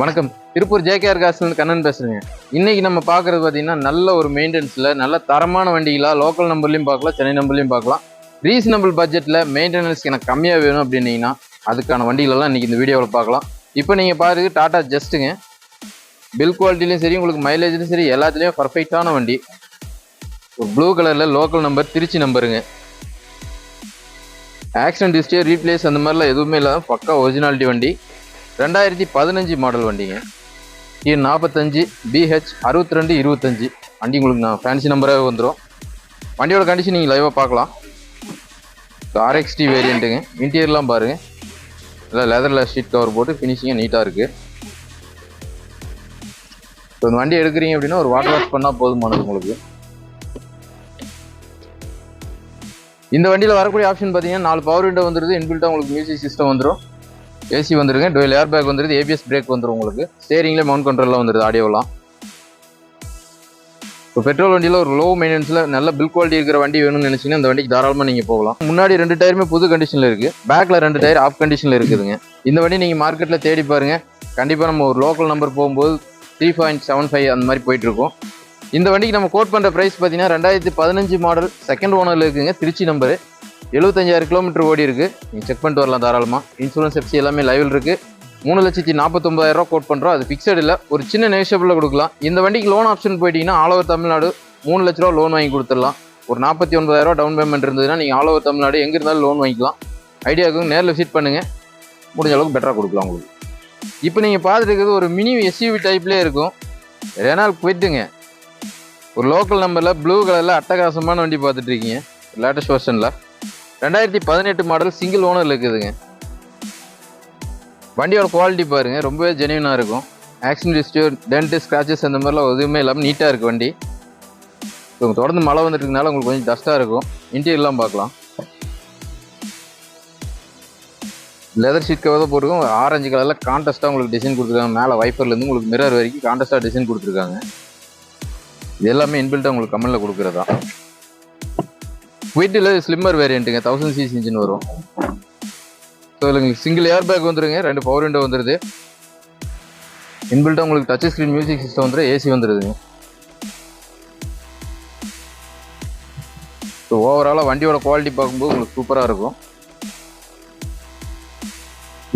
வணக்கம். திருப்பூர் ஜேகேஆர் காசுலேருந்து கண்ணன் பேசுகிறேங்க இன்றைக்கி நம்ம பார்க்குறது பார்த்தீங்கன்னா நல்ல ஒரு மெயின்டெனன்ஸில் நல்ல தரமான வண்டிகளாக லோக்கல் நம்பர்லையும் பார்க்கலாம் சென்னை நம்பர்லையும் பார்க்கலாம். ரீசனபிள் பட்ஜெட்டில் மெயின்டெனன்ஸ்க்கு எனக்கு கம்மியாக வேணும் அப்படின்னீங்கன்னா அதுக்கான வண்டிகளெல்லாம் இன்றைக்கி இந்த வீடியோவில் பார்க்கலாம். இப்போ நீங்கள் பாருங்க டாடா ஜஸ்ட்டுங்க. பில் குவாலிட்டிலையும் சரி உங்களுக்கு மைலேஜ்லையும் சரி எல்லாத்துலேயும் பர்ஃபெக்டான வண்டி. ஒரு ப்ளூ கலரில் லோக்கல் நம்பர் திருச்சி நம்பருங்க ஆக்சிடென்ட் ஹிஸ்டரி ரீப்ளேஸ் அந்த மாதிரிலாம் எதுவுமே இல்லாத பக்கா ஒரிஜினாலிட்டி வண்டி. ரெண்டாயிரத்தி பதினஞ்சு மாடல் வண்டிங்க. டி நாற்பத்தஞ்சு பிஹெச் அறுபத்தி ரெண்டு இருபத்தஞ்சி. வண்டி உங்களுக்கு நான் ஃபேன்சி நம்பராகவே வந்துடும் வண்டியோட கண்டிஷன் நீங்கள் லைவாக பார்க்கலாம். ஆர்எக்ஸ்டி வேரியண்ட்டுங்க இன்டீரியர்லாம் பாருங்கள் எல்லாம் லெதரில் ஷீட் கவர் போட்டு ஃபினிஷிங்காக நீட்டாக இருக்குது இப்போ இந்த வண்டி எடுக்கிறீங்க அப்படின்னா ஒரு வாட்டர் வாஷ் பண்ணால் போதுமானது உங்களுக்கு. இந்த வண்டியில் வரக்கூடிய ஆப்ஷன் பார்த்தீங்கன்னா நாலு பவர் விண்டோ வந்துடுது இன்பில்ட்டாக உங்களுக்கு மியூசிக் சிஸ்டம் வந்துடும் ஏசி வந்துருங்க டுவெல் ஏர் பேக் வந்துருது ஏபிஎஸ் பிரேக் வந்துடும் உங்களுக்கு. ஸ்டேரிங்லேயே மவுண்ட் கண்ட்ரோலில் வந்துருது ஆடியோலாம் இப்போ பெட்ரோல் வண்டியில் ஒரு லோ மெயின்டென்ஸில் நல்ல பில் குவாலிட்டி இருக்கிற வண்டி வேணும்னு நினச்சிங்கன்னா இந்த வண்டிக்கு தாராளமாக நீங்கள் போகலாம். முன்னாடி ரெண்டு டயருமே புது கண்டிஷனில் இருக்குது பேக்கில் ரெண்டு டயர் ஆஃப் கண்டிஷனில் இருக்குதுங்க. இந்த வண்டி நீங்கள் மார்க்கெட்டில் தேடி பாருங்கள் கண்டிப்பாக நம்ம ஒரு லோக்கல் நம்பர் போகும்போது த்ரீ பாயிண்ட் செவன் ஃபைவ் அந்த மாதிரி போயிட்டுருக்கோம். இந்த வண்டிக்கு நம்ம கோட் பண்ணுற ப்ரைஸ் பார்த்தீங்கன்னா ரெண்டாயிரத்தி பதினஞ்சு மாடல் செகண்ட் ஓனரில் இருக்குதுங்க திருச்சி நம்பரு எழுபத்தஞ்சாயிரம் கிலோமீட்டர் ஓடி இருக்குது நீங்கள் செக் பண்ணிட்டு வரலாம் தாராளமாக இன்சூரன்ஸ் எஃப்சி எல்லாமே லைவில் இருக்குது மூணு லட்சத்தி நாற்பத்தொம்பதாயிரரூவா கோட் பண்ணுறோம் அது ஃபிக்ஸட் இல்லை. ஒரு சின்ன நெகஷபிளில் கொடுக்கலாம். இந்த வண்டிக்கு லோன் ஆப்ஷன் போயிட்டீங்கன்னா ஆல் ஓவர் தமிழ்நாடு மூணு லட்ச ரூபா லோன் வாங்கி கொடுத்துடலாம். ஒரு நாற்பத்தி ஒன்பதாயிரம் ரூபா டவுன் பேமெண்ட் இருந்ததுன்னா நீங்கள் ஆல் ஓவர் தமிழ்நாடு எங்கே இருந்தாலும் லோன் வாங்கிக்கலாம். ஐடியாவுக்கு நேரில் விசிட் பண்ணுங்கள் முடிஞ்ச அளவுக்கு பெட்டராக கொடுக்கலாம் உங்களுக்கு. இப்போ நீங்கள் பார்த்துட்டு இருக்கிறது ஒரு மினி எஸ்யூவி டைப்லேயே இருக்கும். ரெனால் குவிட்டுங்க ஒரு லோக்கல் நம்பரில் ப்ளூ கலரில் அட்டகாசமான வண்டி பார்த்துட்ருக்கீங்க லேட்டஸ்ட் வெர்ஷனில் ரெண்டாயிரத்தி பதினெட்டு மாடல் சிங்கிள் ஓனர் இருக்குதுங்க. வண்டியோட குவாலிட்டி பாருங்க ரொம்பவே ஜெனியூனாக இருக்கும். ஆக்சிடென்ட் ஹிஸ்டரி டென்ட்டு ஸ்க்ராச்சஸ் அந்த மாதிரிலாம் எதுவுமே இல்லாமல் நீட்டாக இருக்குது வண்டி. இப்போ தொடர்ந்து மழை வந்துட்டு இருக்கனால உங்களுக்கு கொஞ்சம் டஸ்ட்டாக இருக்கும். இன்டீரியர்லாம் பார்க்கலாம். லெதர் ஷீட் கவர் தான் போட்டிருக்கோம். ஆரஞ்சு கலரில் கான்டஸ்ட்டாக உங்களுக்கு டிசைன் கொடுத்துருக்காங்க. மேலே வைப்பர்லேருந்து உங்களுக்கு மிரர் வரைக்கும் கான்டஸ்ட்டாக டிசைன் கொடுத்துருக்காங்க. இது எல்லாமே இன்பில்ட்டாக உங்களுக்கு கம்மலில் கொடுக்குறதா. வீட்டில் ஸ்லிம்மர் வேரியண்ட்டுங்க தௌசண்ட் சிசி இன்ஜின் வரும். ஸோ இதில் சிங்கிள் ஏர் பேக் வந்துருங்க ரெண்டு பவர் விண்டோ வந்துருது. இன்பில்ட்டாக உங்களுக்கு டச் ஸ்க்ரீன் மியூசிக் சிஸ்டம் வந்துடும் ஏசி வந்துடுதுங்க ஸோ ஓவராலாக வண்டியோட குவாலிட்டி பார்க்கும்போது உங்களுக்கு சூப்பராக இருக்கும்.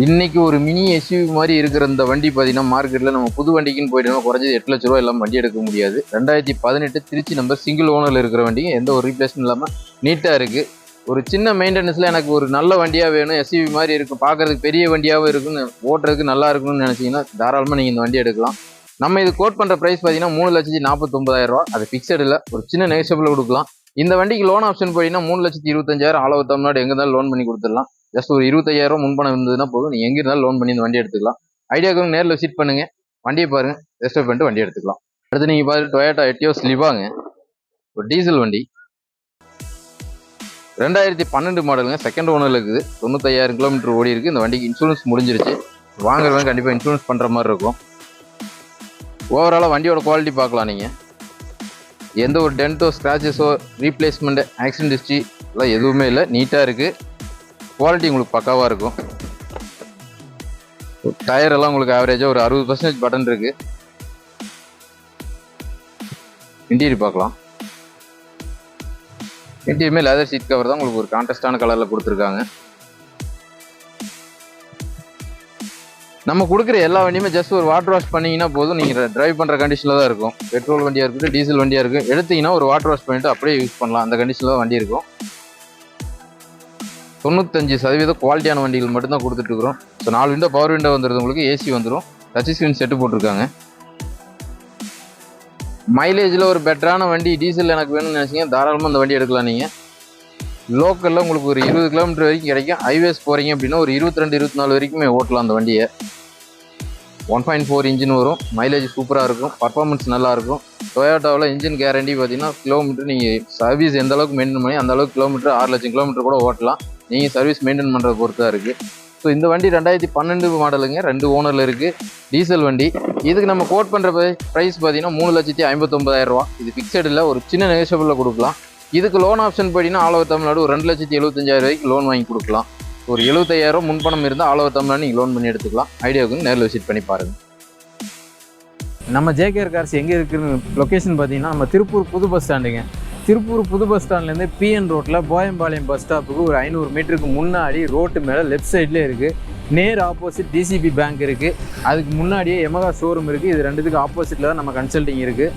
இன்னைக்கு ஒரு மினி எஸ்யூவி மாதிரி இருக்கிற இந்த வண்டி பார்த்தீங்கன்னா மார்க்கெட்டில் நம்ம புது வண்டிக்குன்னு போயிட்டோம்னா குறைஞ்சது எட்டு லட்ச ரூபா எல்லாம் வண்டி எடுக்க முடியாது. ரெண்டாயிரத்தி பதினெட்டு திருச்சி நம்பர் சிங்கிள் ஓனரில் இருக்கிற வண்டிங்க. எந்த ஒரு ரீப்ளேஸ்மெண்ட் இல்லாமல் நீட்டாக இருக்குது ஒரு சின்ன மெயின்டெனன்ஸில் எனக்கு ஒரு நல்ல வண்டியாக வேணும். எஸ்யூவி மாதிரி இருக்கும். பார்க்குறதுக்கு பெரிய வண்டியாகவும் இருக்குன்னு ஓட்டுறதுக்கு நல்லா இருக்கணும்னு நினச்சிங்கன்னா தாராளமாக நீங்கள் இந்த வண்டி எடுக்கலாம். நம்ம இது கோட் பண்ணுற ப்ரைஸ் பார்த்தீங்கன்னா மூணு லட்சத்தி நாற்பத்தொம்பதாயிரம் ரூபா அது ஃபிக்ஸட் இல்லை. ஒரு சின்ன நெகஷபிள் கொடுக்கலாம். இந்த வண்டிக்கு லோன் ஆப்ஷன் போயிட்டீங்கன்னா மூணு லட்சத்தி இருபத்தஞ்சாயிரம் அளவு தமிழ்நாடு எங்கே இருந்தாலும் லோன் பண்ணி கொடுத்துடலாம். ஜஸ்ட் ஒரு இருபத்தையாயிரம் முன்பணம் இருந்ததுன்னா போதும். நீங்கள் எங்கே இருந்தாலும் லோன் பண்ணி இந்த வண்டி எடுத்துக்கலாம். ஐடியாவுக்கு நேரில் விசிட் பண்ணுங்க. வண்டியை பாருங்கள் ரெஸ்டர் பண்ணிட்டு வண்டி எடுத்துக்கலாம். அடுத்து நீங்கள் பார்த்து டொயோட்டா எட்டியோஸ் லிவாங்க ஒரு டீசல் வண்டி. ரெண்டாயிரத்தி பன்னெண்டு மாடலுங்க செகண்ட் ஓனரில் இருக்குது. தொண்ணூத்தையாயிரம் கிலோமீட்டர் ஓடி இருக்குது இந்த வண்டிக்கு இன்சூரன்ஸ் முடிஞ்சிருச்சு. வாங்குறவங்க கண்டிப்பாக இன்சூரன்ஸ் பண்ணுற மாதிரி இருக்கும். ஓவராலாக வண்டியோட குவாலிட்டி பார்க்கலாம் நீங்கள் எந்த ஒரு டென்ட்டோ ஸ்க்ராச்சஸோ ரீப்ளேஸ்மெண்ட்டு ஆக்சிடென்ட் ஹிஸ்ட்ரி எல்லாம் எதுவுமே இல்லை. நீட்டாக இருக்குது குவாலிட்டி உங்களுக்கு பக்காவாக இருக்கும். டயர் எல்லாம் உங்களுக்கு ஆவரேஜாக ஒரு அறுபது பர்சன்டேஜ் பட்டன் இருக்கு. இன்டீரியர் பார்க்கலாம். இன்டீரியருமே லெதர் சீட் கவர் தான் உங்களுக்கு ஒரு கான்டஸ்டான கலரில் கொடுத்துருக்காங்க. நம்ம கொடுக்குற எல்லா வண்டியுமே ஜஸ்ட் ஒரு வாட்டர் வாஷ் பண்ணீங்கன்னா போதும். நீங்கள் டிரைவ் பண்ணுற கண்டிஷனில் தான் இருக்கும். பெட்ரோல் வண்டியாக இருக்கட்டும் டீசல் வண்டியாக இருக்கும் எடுத்தீங்கன்னா ஒரு வாட்டர் வாஷ் பண்ணிட்டு அப்படியே யூஸ் பண்ணலாம். அந்த கண்டிஷனில் தான் வண்டி இருக்கும். தொண்ணூத்தஞ்சு சதவீதம் குவாலிட்டியான வண்டிகள் மட்டும்தான் கொடுத்துட்ருக்குறோம் ஸோ நாலு விண்டோ பவர் விண்டோ வந்துடுது உங்களுக்கு ஏசி வந்துடும் டச் ஸ்க்ரீன் செட்டு போட்டிருக்காங்க. மைலேஜில் ஒரு பெட்டரான வண்டி டீசல் எனக்கு வேணும்னு நினச்சிங்க தாராளமாக இந்த வண்டி எடுக்கலாம் நீங்கள் லோக்கலில் உங்களுக்கு ஒரு இருபது கிலோமீட்டர் வரைக்கும் கிடைக்கும். ஹைவேஸ் போகிறீங்க அப்படின்னா ஒரு இருபத்தி ரெண்டு இருபத்தி நாலு வரைக்குமே ஓட்டலாம் அந்த வண்டியை. ஒன் பாயிண்ட் ஃபோர் இன்ஜின் வரும். மைலேஜ் சூப்பராக இருக்கும். பர்ஃபார்மன்ஸ் நல்லாயிருக்கும் டொயோட்டாவில் இன்ஜின் கேரண்டி பார்த்தீங்கன்னா கிலோமீட்டர் நீங்கள் சர்வீஸ் எந்த அளவுக்கு மெயின்டைன் பண்ணி அந்த அளவுக்கு கிலோமீட்டர் ஆறு லட்சம் கிலோமீட்டர் கூட ஓட்டலாம். நீங்கள் சர்வீஸ் மெயின்டைன் பண்ணுறத பொறுத்து தான் இருக்குது ஸோ இந்த வண்டி ரெண்டாயிரத்தி பன்னெண்டு மாடலுங்க. ரெண்டு ஓனரில் இருக்குது டீசல் வண்டி. இதுக்கு நம்ம கோட் பண்ணுற ப்ரைஸ் பார்த்தீங்கன்னா மூணு லட்சத்தி ஐம்பத்தொம்பதாயிரரூவா இது ஃபிக்ஸட் இல்லை. ஒரு சின்ன நெகஷபிளில் கொடுக்கலாம். இதுக்கு லோன் ஆப்ஷன் போயிட்டீங்கன்னா ஆல் ஓவர் தமிழ்நாடு ஒரு ரெண்டு லட்சத்தி எழுபத்தஞ்சாயிரம் ரூபாய்க்கு லோன் வாங்கி கொடுக்கலாம். ஒரு எழுபத்தாயிரம் முன்பணம் இருந்தால் ஆல் ஓவர் தமிழ்நாடு நீங்கள் லோன் பண்ணி எடுத்துக்கலாம். ஐடியாவுக்கு நேரில் விசிட் பண்ணி பாருங்கள் நம்ம ஜேகேஆர் கார்ஸ் எங்கே இருக்குன்னு லொக்கேஷன் பார்த்தீங்கன்னா நம்ம திருப்பூர் புது பஸ் ஸ்டாண்டுங்க திருப்பூர் புது பஸ் ஸ்டாண்ட்லேருந்து பிஎன் ரோட்டில் போயம்பாளையம் பஸ் ஸ்டாப்புக்கு ஒரு ஐநூறு மீட்டருக்கு முன்னாடி ரோட்டு மேலே லெஃப்ட் சைட்லேயே இருக்குது நேர் ஆப்போசிட் டிசிபி பேங்க் இருக்குது அதுக்கு முன்னாடியே எமகா ஷோரூம் இருக்குது இது ரெண்டுத்துக்கு ஆப்போசிட்டில் தான் நம்ம கன்சல்டிங் இருக்குது